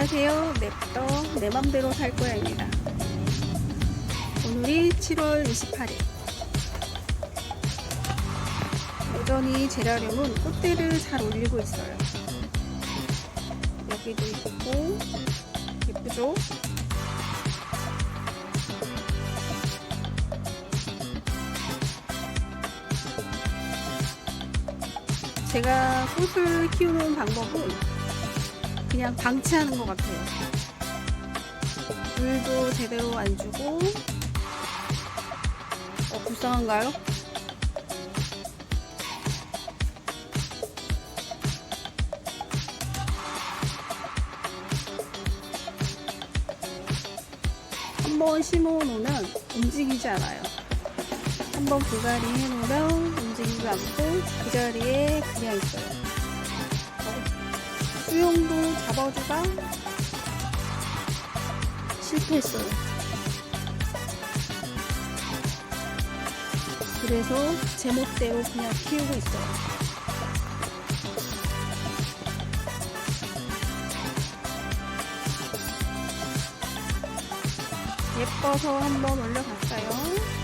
냅둬 내 맘대로 살 거야입니다. 오늘이 7월 28일. 여전히 제라늄은 꽃대를 잘 올리고 있어요. 여기도 있고 예쁘죠? 제가 꽃을 키우는 방법은 그냥 방치하는 것 같아요. 물도 제대로 안 주고, 어, 불쌍한가요? 한번 심어 놓으면 움직이지 않아요. 한번 불가리 해놓으면 움직이지 않고 그 자리에 그냥 있어요. 어, 수영도 잡아주다 실패했어요. 그래서 제멋대로 그냥 키우고 있어요. 예뻐서 한번 올려봤어요.